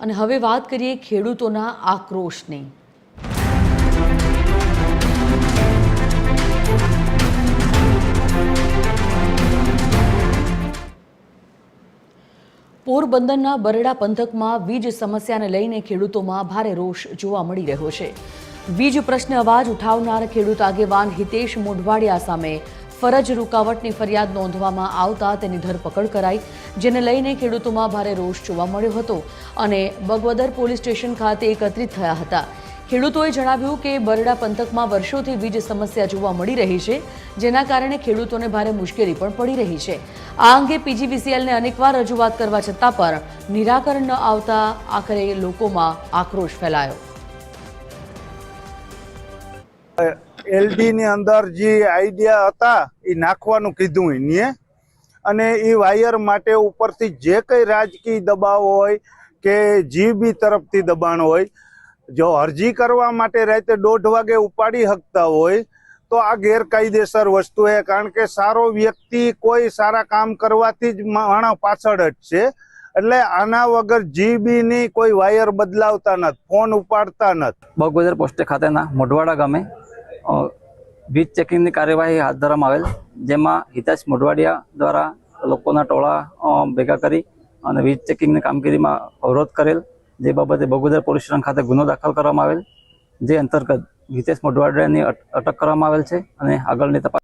અને હવે વાત કરીએ ખેડૂતોના આક્રોશની. પોરબંદરના બરડા પંથકમાં વીજ સમસ્યાને લઈને ખેડૂતોમાં ભારે રોષ જોવા મળી રહ્યો છે. વીજ પ્રશ્ને અવાજ ઉઠાવનાર ખેડૂત આગેવાન હિતેશ મોઢવાડિયા સામે ફરજ રૂકાવટની ફરિયાદ નોંધવામાં આવતા તેની ધરપકડ કરાઈ, જેને લઈને ખેડૂતોમાં ભારે રોષ જોવા મળ્યો હતો અને બગવદર પોલીસ સ્ટેશન ખાતે એકત્રિત થયા હતા. ખેડૂતોએ જણાવ્યું કે બરડા પંથકમાં વર્ષોથી વીજ સમસ્યા જોવા મળી રહી છે, જેના કારણે ખેડૂતોને ભારે મુશ્કેલી પણ પડી રહી છે. આ અંગે પીજીવીસીએલને અનેકવાર રજૂઆત કરવા છતાં પણ નિરાકરણ ન આવતા આખરે લોકોમાં આક્રોશ ફેલાયો. એલડી ની અંદર જે આઈડિયા હતા, એ નાખવાનું કીધું એને અને એ વાયર માટે ઉપરથી જે કઈ રાજકીય દબાવ હોય કે જીબી તરફથી દબાણ હોય, જો અરજી કરવા માટે રાતે દોઢ વાગે ઉપાડી શકતા હોય, તો આ ગેરકાયદેસર વસ્તુ છે કારણ કે સારો વ્યક્તિ કોઈ સારા કામ કરવાથી જ માણસ પાછળ જ છે. એટલે આના વગર જીબી ની કોઈ વાયર બદલાવતા નથી, ફોન ઉપાડતા નથી. બગોદર પોસ્ટે ખાતેના મોઢવાડા ગામે વીજ ચેકિંગની કાર્યવાહી હાથ ધરવામાં આવેલ, જેમાં હિતેશ મોઢવાડિયા દ્વારા લોકોના ટોળા ભેગા કરી અને વીજ ચેકિંગની કામગીરીમાં અવરોધ કરેલ, જે બાબતે બગોદર પોલીસ સ્ટેશન ખાતે ગુનો દાખલ કરવામાં આવેલ, જે અંતર્ગત હિતેશ મોઢવાડિયાની અટ- અટક કરવામાં આવેલ છે અને આગળની તપાસ